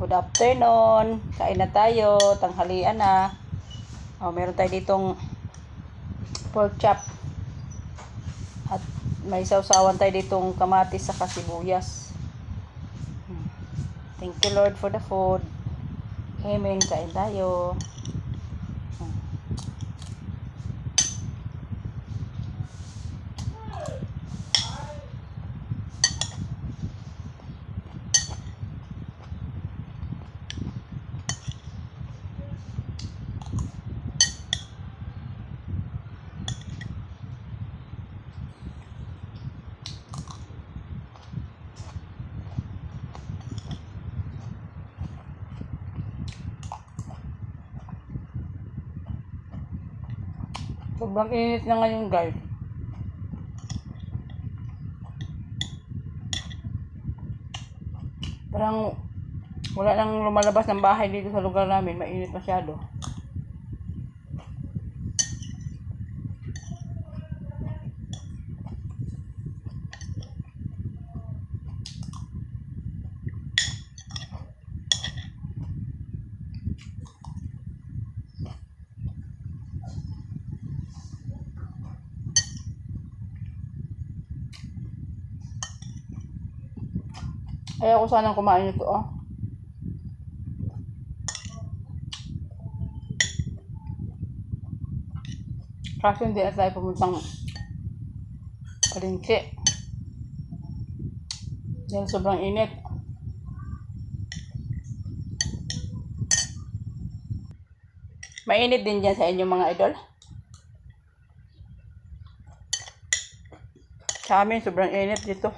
Good afternoon. Kain na tayo. Tanghalian na. Oh, meron tayo ditong pork chop. At may sausawan tayo ditong kamatis sa sibuyas. Hmm. Thank you Lord for the food. Amen. Kain tayo. Sobrang init na ngayon guys. Parang wala nang lumalabas ng bahay dito sa lugar namin. Mainit masyado. Ayaw ko sanang kumain ito oh. Kaso hindi na tayo pumuntang palengke. Dahil sobrang init. Mainit din dyan sa inyo mga idol. Sa amin, sobrang init dito.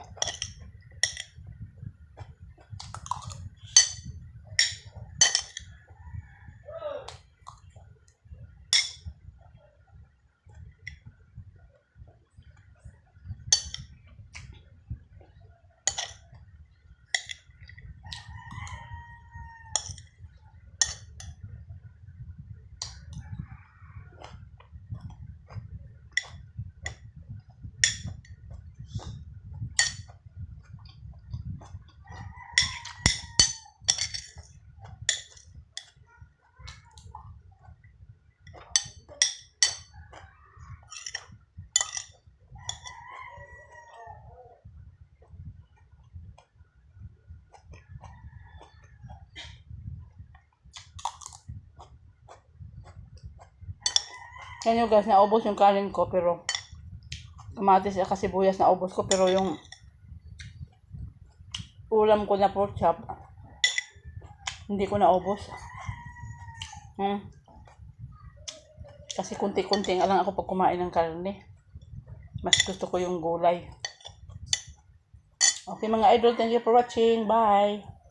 Yan yung guys, naubos yung kanin ko pero kamatis at sibuyas naubos ko pero yung ulam ko na pork chop hindi ko naubos. Hmm. Kasi kunti-kunti lang ako pag kumain ng karne. Mas gusto ko yung gulay. Okay mga idol, thank you for watching. Bye!